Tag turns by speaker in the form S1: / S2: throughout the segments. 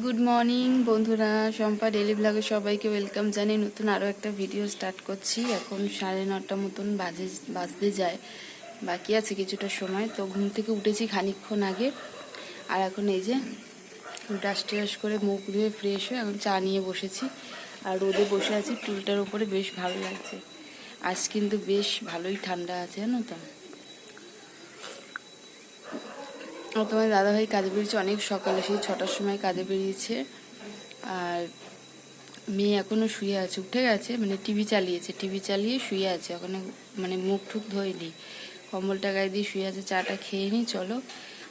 S1: Good morning বন্ধুরা। Shampa daily ব্লগে সবাইকে ওয়েলকাম জানিয়ে নতুন আরও একটা ভিডিও স্টার্ট করছি। এখন সাড়ে নটা মতন বাজে, বাজতে যায়। বাকি আছে কিছুটা সময়। তো ঘুম থেকে উঠেছি খানিকক্ষণ আগে। আর এখন এই যে ব্রাশ ট্রাশ করে মুখ ধুয়ে ফ্রেশ হয়ে এখন চা নিয়ে বসেছি। আর রোদে বসে আছি টুলটার উপরে বেশ ভালো লাগছে। আজ কিন্তু বেশ ভালোই ঠান্ডা আছে, জানো তো? আর তোমার দাদাভাই কাজে বেরিয়েছে, অনেক সকালে, সেই ছটার সময় কাজে বেরিয়েছে। আর মেয়ে এখনও শুয়ে আছে, উঠে গেছে মানে টিভি চালিয়েছে, টিভি চালিয়ে শুয়ে আছে ওখানে মানে মুখ ঠুক ধোয়নি। কম্বলটা গায়ে দিয়ে শুয়ে আছে, চাটা খেয়ে নি, চলো।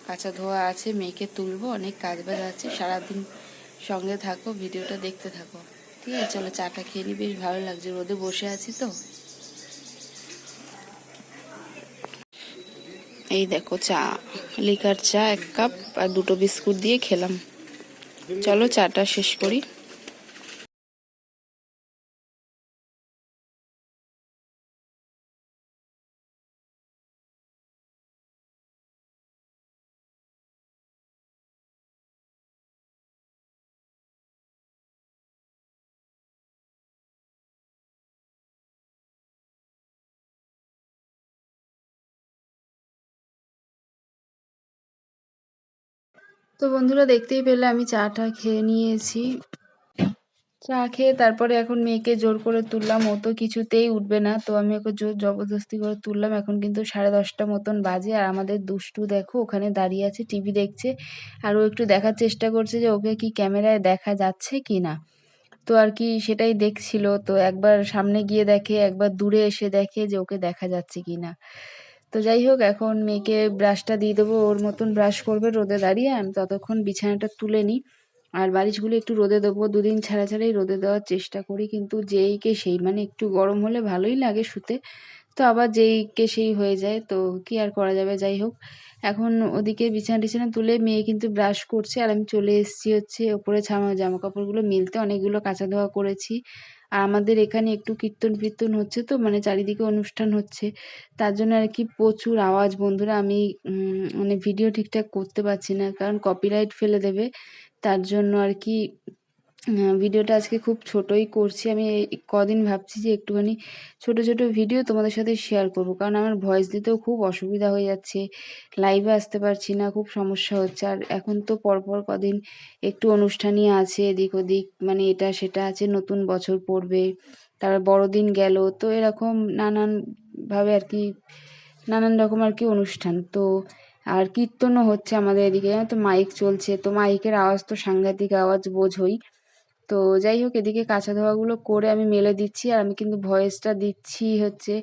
S1: কাঁচা ধোয়া আছে, মেয়েকে তুলবো, অনেক কাজ বাজ আছে, সারাদিন সঙ্গে থাকো, ভিডিওটা দেখতে থাকো। ঠিক আছে, চলো চাটা খেয়ে নি, বেশ ভালো লাগছে, রোদে বসে আছি তো। এই দেখো চা, লিকার চা, এক কাপ আর দুটো বিস্কুট দিয়ে খেলাম। চলো চাটা শেষ করি। তো বন্ধুরা দেখতেই পেলে আমি চাটা খেয়ে নিয়েছি। চা খেয়ে তারপরে এখন মেয়েকে জোর করে তুললাম। ও তো কিছুতেই উঠবে না, তো আমি ওকে জোর জবরদস্তি করে তুললাম। এখন কিন্তু সাড়ে দশটা মতন বাজে আর আমাদের দুষ্টু দেখো, ওখানে দাঁড়িয়ে আছে, টিভি দেখছে। আর ও একটু দেখার চেষ্টা করছে যে ওকে কি ক্যামেরায় দেখা যাচ্ছে কি না। তো আর কি সেটাই দেখছিল। তো একবার সামনে গিয়ে দেখে, একবার দূরে এসে দেখে যে ওকে দেখা যাচ্ছে কি না। তো যাই হোক এখন মেয়েকে ব্রাশটা দিয়ে দেবো। ওর মতন ব্রাশ করবে রোদে দাঁড়িয়ে। আমি ততক্ষণ বিছানাটা তুলে নিই। আর বালিশগুলো একটু রোদে দেবো। দুদিন ছাড়া ছাড়াই রোদে দেওয়ার চেষ্টা করি। কিন্তু যেইকে সেই মানে একটু গরম হলে ভালোই লাগে শুতে। তো আবার যেইকে সেই হয়ে যায়। তো কি আর করা যাবে? যাই হোক এখন ওদিকে বিছানা টিছানা তুলে মেয়ে কিন্তু ব্রাশ করছে। আর আমি চলে এসেছি হচ্ছে ওপরে ছামা জামা কাপড়গুলো মিলতে অনেকগুলো কাঁচা ধোয়া করেছি। আর আমাদের এখানে একটু কীর্তন ফীর্তন হচ্ছে তো মানে চারিদিকে অনুষ্ঠান হচ্ছে। তার জন্য আর কি প্রচুর আওয়াজ। বন্ধুরা, আমি মানে ভিডিও ঠিকঠাক করতে পারছি না, কারণ কপিরাইট ফেলে দেবে। তার জন্য আর কি ভিডিওটা আজকে খুব ছোটই করছি। আমি কদিন ভাবছি যে একটুখানি ছোট ছোট ভিডিও তোমাদের সাথে শেয়ার করব। কারণ আমার ভয়েস দিতেও খুব অসুবিধা হয়ে যাচ্ছে। লাইভে আসতে পারছি না, খুব সমস্যা হচ্ছে। আর এখন তো পরপর কদিন একটু অনুষ্ঠানই আছে, এদিক ওদিক মানে এটা সেটা আছে, নতুন বছর পড়বে তারপর বড়দিন গেল, তো এরকম নানানভাবে আর কি, নানান রকম আর কি অনুষ্ঠান। তো আর কীর্তনও হচ্ছে আমাদের এদিকে তো মাইক চলছে, তো মাইকের আওয়াজ তো সাংঘাতিক আওয়াজ বোঝই। তো যাই হোক, এদিকে কাঁচা ধোয়াগুলো করে আমি মেলে দিচ্ছি আর আমি কিন্তু ভয়েসটা দিচ্ছি হচ্ছে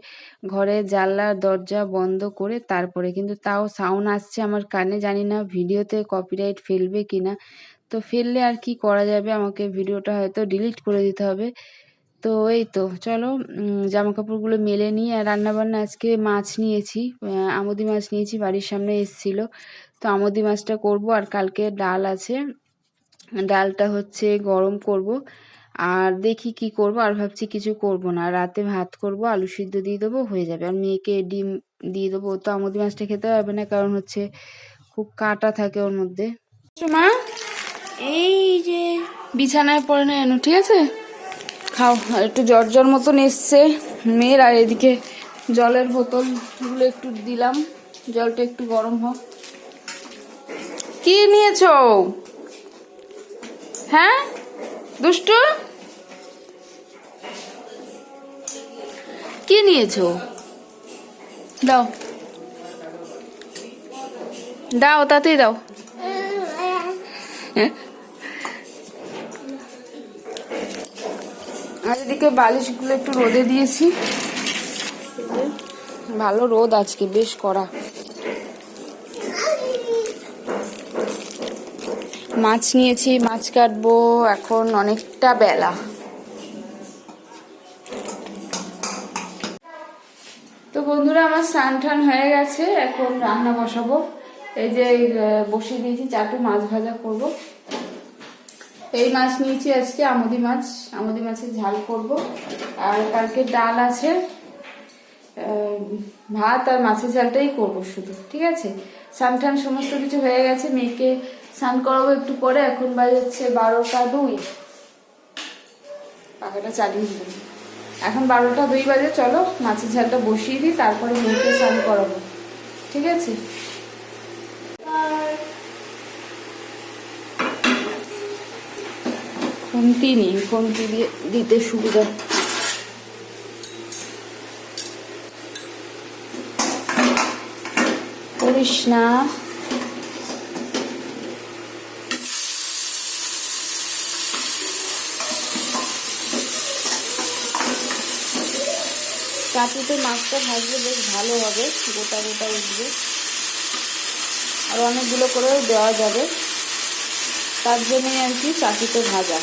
S1: ঘরে জানলা, দরজা বন্ধ করে তারপরে কিন্তু তাও সাউন্ড আসছে আমার কানে। জানি না ভিডিওতে কপিরাইট ফেলবে কি না তো ফেললে আর কি করা যাবে? আমাকে ভিডিওটা হয়তো ডিলিট করে দিতে হবে। তো এই তো, চলো জামা কাপড়গুলো মেলে নিই আর রান্নাবান্না আজকে মাছ নিয়েছি আমুদি মাছ নিয়েছি, বাড়ির সামনে এসেছিল। তো আমুদি মাছটা করব আর কালকে ডাল আছে। ডালটা হচ্ছে গরম করব। আর দেখি কি করব, আর ভাবছি কিছু করব না। রাতে ভাত করব, আলু সিদ্ধ দিয়ে দেবো, হয়ে যাবে। আর মেয়েকে ডিম দিয়ে দেবো তো আমুদি মাছটা খেতে পারবে না, কারণ হচ্ছে খুব কাটা থাকে ওর মধ্যে। মা, এই যে বিছানায় পড়ে না এনো ঠিক আছে? খাও একটু জ্বর জ্বর মতন এসছে মেয়ের, আর এদিকে জলের বোতলগুলো একটু দিলাম। জলটা একটু গরম হোক। কি নিয়েছো? হ্যাঁ? দুষ্টু? কি নিয়েছো? দাও। দাও, তাতেই দাও। আর এদিকে বালিশগুলো একটু রোদে দিয়েছি। ভালো রোদ আজকে, বেশ করা মাছ নিয়েছি, মাছ কাটবো, এখন অনেকটা বেলা। তো বন্ধুরা, আমার স্নান টান হয়ে গেছে, এখন রান্না বসাবো। এই যে বসিয়ে দিয়েছি চাটু, মাছ ভাজা করব। এই মাছ নিয়েছি আজকে, আমুদি মাছ। আমুদি মাছের ঝাল করব। আর কালকে ডাল আছে। ভাত আর মাছের ঝালটাই করব শুধু, ঠিক আছে? স্নান টান সমস্ত কিছু হয়ে গেছে, মেয়েকে স্নান করাবো একটু পরে, এখন বাজাচ্ছে বারোটা দুই। পাখাটা চালিয়ে দিলাম এখন বারোটা দুই বাজে, চলো মাছের ঝালটা বসিয়ে দিই, তারপরে মেয়েকে স্নান করাবো। ঠিক আছে? খুন্তি নেই, খুন্তি দিয়ে দিতে সুবিধা। করিস না। চাটুতে মাছটা ভাজলে বেশ ভালো হবে, গোটা গোটা উঠবে। আর অনেকগুলো করেও দেওয়া যাবে। তার জন্যই আর কি চাটুতে ভাজা।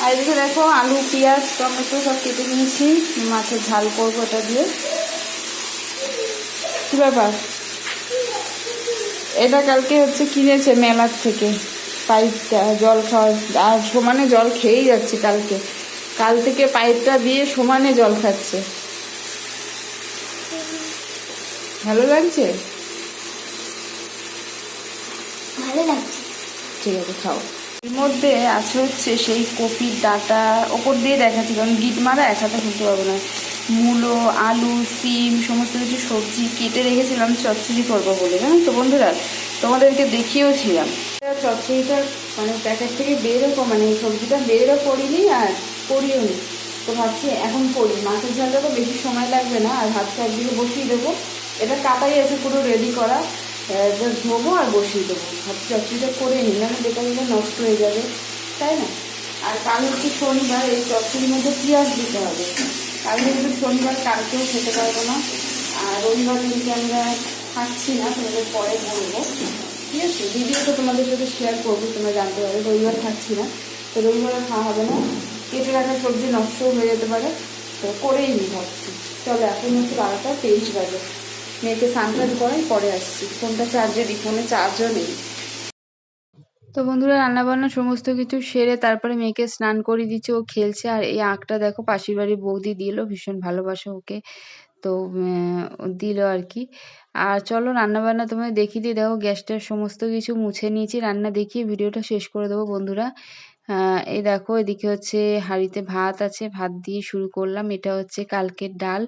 S1: আর এদিকে দেখো আলু, পেঁয়াজ, টমেটো সব কেটে নিয়েছি। মাছের ঝাল করব এটা দিয়ে। কী ব্যাপার? এটা কালকে হচ্ছে কিনেছে মেলার থেকে। পাইপটা, জল খাওয়া আর সমানে জল খেয়েই যাচ্ছে কালকে। কাল থেকে পাইপটা দিয়ে সমানে জল খাচ্ছে। ভালো লাগছে?
S2: ভালো লাগছে।
S1: ঠিক আছে খাও। এর মধ্যে আছে হচ্ছে সেই কপির ডাটা ওপর দিয়ে দেখাচ্ছি কারণ গিট মারা এক হাতে খুলতে পারব না। মূলো আলু সিম সমস্ত কিছু সবজি কেটে রেখেছিলাম চচ্চড়ি করব বলে জানো তো বন্ধুরা? তোমাদেরকে দেখিয়েও ছিলাম চচ্চড়িটা মানে প্যাকেট থেকে বেরও মানে সবজিটা বেরও করিনি আর করিও নি। তো ভাবছি এখন করি। মাছের ঝালটা তো বেশি সময় লাগবে না, আর ভাতটা একদিকে বসিয়ে দেবো। এটা কাটাই আছে পুরো রেডি করা। ধোবো আর বসিয়ে দেবো। ভাবছি চচ্চড়িটা করে নিই না বেকার নষ্ট হয়ে যাবে, তাই না? আর কাল হচ্ছে শনিবার, এই চচ্চড়ির মধ্যে পেঁয়াজ দিতে হবে। কাল যেহেতু শনিবার, কালকেও খেতে পারব না। আর রবিবার দিনকে আমরা খাচ্ছি না, তোমাদের পরে বলব। ঠিক আছে? ভিডিও তো তোমাদের সাথে শেয়ার করব, তোমরা জানতে পারবে। রবিবার খাচ্ছি না। তো রবিবারে খাওয়া হবে না। কেটে রাখা সবজি নষ্টও হয়ে যেতে পারে, তো করেই নি ভাবছি। চলো, এখন হচ্ছে বারোটা তেইশ বাজে। মেয়েকে সানটান করাই, পরে আসছি। ফোনটা চার্জে দিই, ফোনে চার্জও নেই। তো বন্ধুরা, রান্নাবান্না সমস্ত কিছু সেরে তারপরে মেয়েকে স্নান করিয়ে দিচ্ছে, ও খেলছে। আর এই আঁকটা দেখো, পাশের বাড়ির বৌদি দিল, ভীষণ ভালোবাসে ওকে। তো দিল আর কি। আর চলো, রান্নাবান্না তোমায় দেখিয়ে দিই। দেখো গ্যাসটার সমস্ত কিছু মুছে নিয়েছি। রান্না দেখিয়ে ভিডিওটা শেষ করে দেবো বন্ধুরা। এই দেখো, এদিকে হচ্ছে হাঁড়িতে ভাত আছে, ভাত দিয়ে শুরু করলাম। এটা হচ্ছে কালকের ডাল।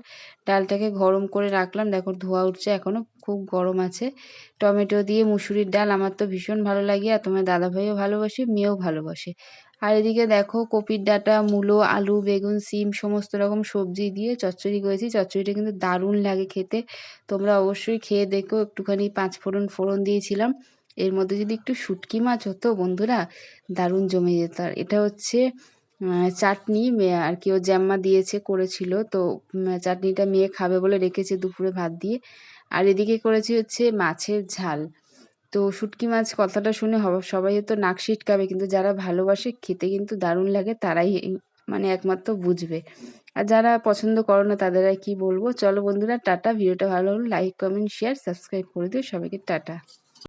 S1: ডালটাকে গরম করে রাখলাম। দেখো, ধোয়া উঠছে এখনও, খুব গরম আছে। টমেটো দিয়ে মুসুরির ডাল আমার তো ভীষণ ভালো লাগে আর তোমার দাদাভাইও ভালোবাসে, মেয়েও ভালোবাসে। আর এদিকে দেখো, কপির ডাঁটা, মূলো, আলু, বেগুন, সিম, সমস্ত রকম সবজি দিয়ে চচ্চড়ি করেছি। চচ্চড়িটা কিন্তু দারুণ লাগে খেতে। তোমরা অবশ্যই খেয়ে দেখো। একটুখানি পাঁচ ফোড়ন ফোড়ন দিয়েছিলাম। এর মধ্যে যদি একটু শুটকি মাছ হতো, বন্ধুরা, দারুণ জমে যেত। আর এটা হচ্ছে চাটনি আর কি, ও জ্যাম্মা দিয়েছে, করেছিল। তো চাটনিটা মেয়ে খাবে বলে রেখেছে দুপুরে ভাত দিয়ে। আর এদিকে করেছি হচ্ছে মাছের ঝাল। তো, শুটকি মাছ কথাটা শুনে সবাই হয়তো নাক সিটকাবে, কিন্তু যারা ভালোবাসে, খেতে কিন্তু দারুণ লাগে, তারাই মানে একমাত্র বুঝবে। আর যারা পছন্দ করো না, তাদের কি বলব। চলো বন্ধুরা, টাটা। ভিডিওটা ভালো হলো লাইক, কমেন্ট, শেয়ার, সাবস্ক্রাইব করে দিও। সবাইকে টাটা।